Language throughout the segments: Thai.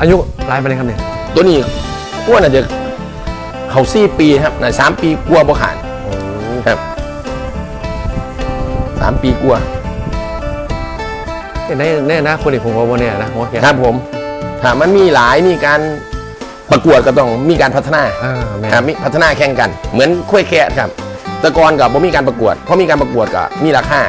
อายุหลายไปเลยครับเนี่ยตัวนี้อ้วนอาจจะเขาสี่ปีครับนะสามปีกลัวาบ่ขาดครับสามปีกลัวาในในอนาคตอีกผมว่าวันเนี่ยนะหัวแกครับผมถ้ามันมีหลายมีการประกวดก็ต้องมีการพัฒนาอ่าแม่ครับมีพัฒนาแข่งกัน เหมือนคุ้ยแคะครับแตะกอนกับบ่มีการประกวดเพราะมีการประกวดก็มีราคา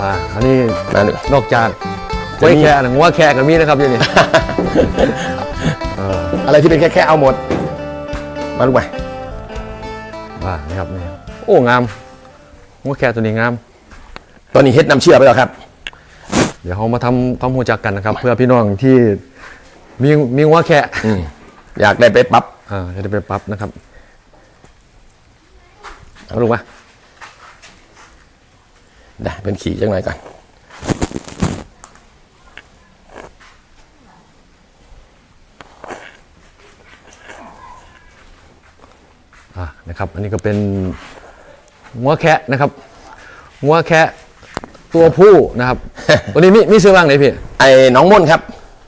อ่าอันนี้นั่น นอกจากจะหัวมี แค่หนังหัวแค่กับมีนะครับอยู่นี่ เอออะไรที่เป็นแค่แค่เอาหมด มาลูกไปอ่านี่ครับนี่โอ้งามหัวแค่ตัวนี้งาม ตอนนี้เฮ็ดน้ำเชื่อไปแล้วครับ เดี๋ยวเรามาทำความรู้จักกันนะครับ เพื่อพี่น้องที่มีมีหัวแค่อืมอยากได้ไปปรับอ่าจะได้ไปปรับนะครับเอาลูกมา ได้เป็นขี่จังหน่อยก่อนอ่านะครับ อันนี้ก็เป็นหัวแคะนะครับหัวแคะตัวผู้นะครับ วันนี้มีมีซื้อบ้างไหนพี่ ไอ้น้องมนครับ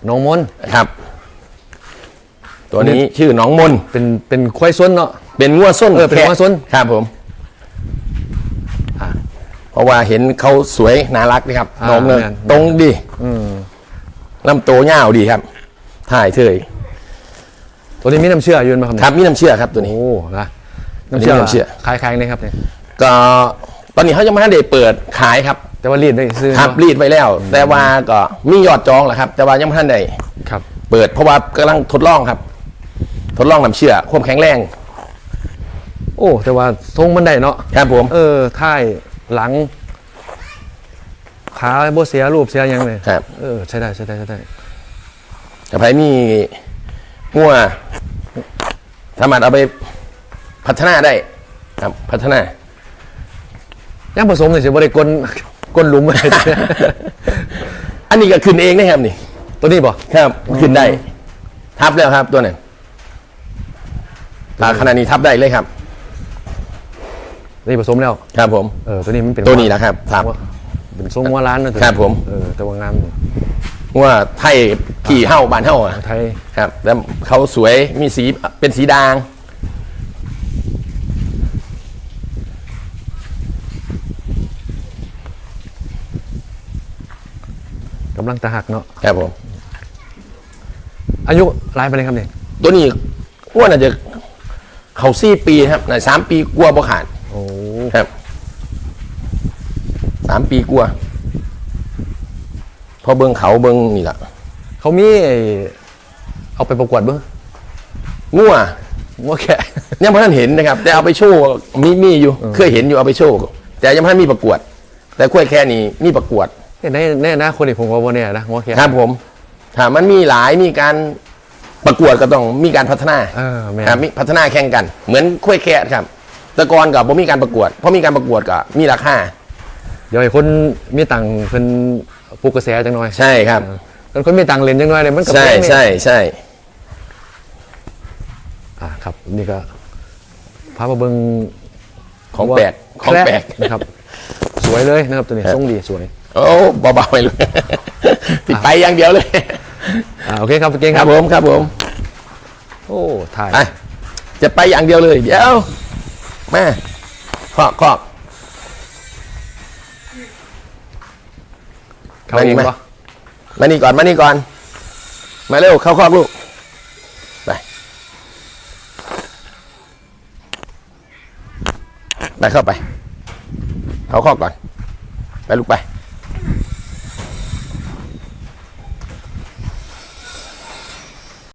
น้องมนต์ครับ ตัวนี้ชื่อน้องมนเป็นเป็นควายส้นเนาะเป็นงัวส้นเออเป็นแคะงัวส้นครับผมอ่า เพราะว่าเห็นเขาสวยน่ารักนะครับอ่าน้องเนี่ยแม่น ตรงดีอืมลำโตวยาวดีครับถ่ายเถยตัวนี้มีน้ำเชื่ออยืนมาครับครับมีน้ำเชื่อครับตัวนี้ โอ้นะตัวนี้น้ำเชื่อ คล้ายๆนี่ครับเนี่ยก็ตอนนี้เขายังไม่ทันได้เปิดขายครับ แต่ว่ารีดได้ซื้อครับเนาะรีดไว้แล้ว แต่ว่าก็มียอดจองแหละครับ แต่ว่ายังไม่ทันได้ครับ เปิดเพราะว่ากำลังทดลองครับ ทดลองน้ำเชื่อความแข็งแรงโอ้ แต่ว่าทรงมันได้เนาะครับผม เออท้าย หลัง ขาโบเสียรูปเสียหยังเลยครับ เออใช่ได้ใช่ได้ใช่ได้แต่ไผมีงัวสามารถเอาไปพัฒนาได้ ครับ พัฒนา ยังผสมเลยสิบริกลกลหลุมอะไร อันนี้ก็ขึ้นเองนะครับนี่ ตัวนี้บ่ครับขึ้นได้ ทับแล้วครับตัวนั้นตาขนาดนี้ทับได้เลยครับ นี่ผสมแล้ว ครับผม เออตัวนี้มันเป็นตัวนี้นะครับทับว่าเป็นทรงหัวล้านนะตัวนี้ครับผม เออแต่ว่างามว่าไทยขี่เห่าบานเห่าอะไทยครับ แล้วเขาสวยมีสีเป็นสีด่างกำลังตะหักเนาะครับผม อายุหลายไปเลยครับเนี่ยตัวนี้อ้วนอาจจะเขาสี่ปีครับนะสามปีกลัวาบ่ขาดโอ้ ครับสามปีกลัวาพอเบิ้งเขาเบิ้งนี่แหละเขามีไอ้เอาไปประกวดเบ้างงัวงัวแค่ยังไม่ทันเห็นนะครับ แต่เอาไปโชว์มีมีอยู่ เคยเห็นอยู่เอาไปโชว์แต่ยังไม่ทันมีประกวด แต่กล้วยแค่นี้มีประกวดในในอนาคตอีกผมว่าวันเนี่ยนะงัวแค่ครับผมถ้ามันมีหลายมีการประกวดก็ต้องมีการพัฒนาเออแม่นครับมีพัฒนาแข่งกัน เหมือนกล้วยแคะครับ แตะกอนกับบ่มีการประกวดเพราะมีการประกวดก็มีราคาเดี๋ยวไอ้คนมีตังค์เพิ่นปลุกกระแสจังหน่อยใช่ครับ คนคนมีตังค์เล่นจังหน่อยเลยมันกับใช่แพงนี่ใช่ใช่อ่าครับ นี่ก็พามาเบิ่งของแปลกของแปลกะนะครับ สวยเลยนะครับตัวนี้ครับทรงดีสวย โอ้เบาๆไปเลยติดไปอย่างเดียวเลย อ่าโอเคครับเก่งคครัรับบผมครับผม โอ้ถ่าย ไปจะไปอย่างเดียวเลย เดี๋ยว มาครอบครอบเขามาเอนี่งมาปะมานี่ก่อนมานี่ก่อน มาเร็วเข้าครอบลูกไปไปเข้าไป เข้าครอบก่อน ไปลูกไป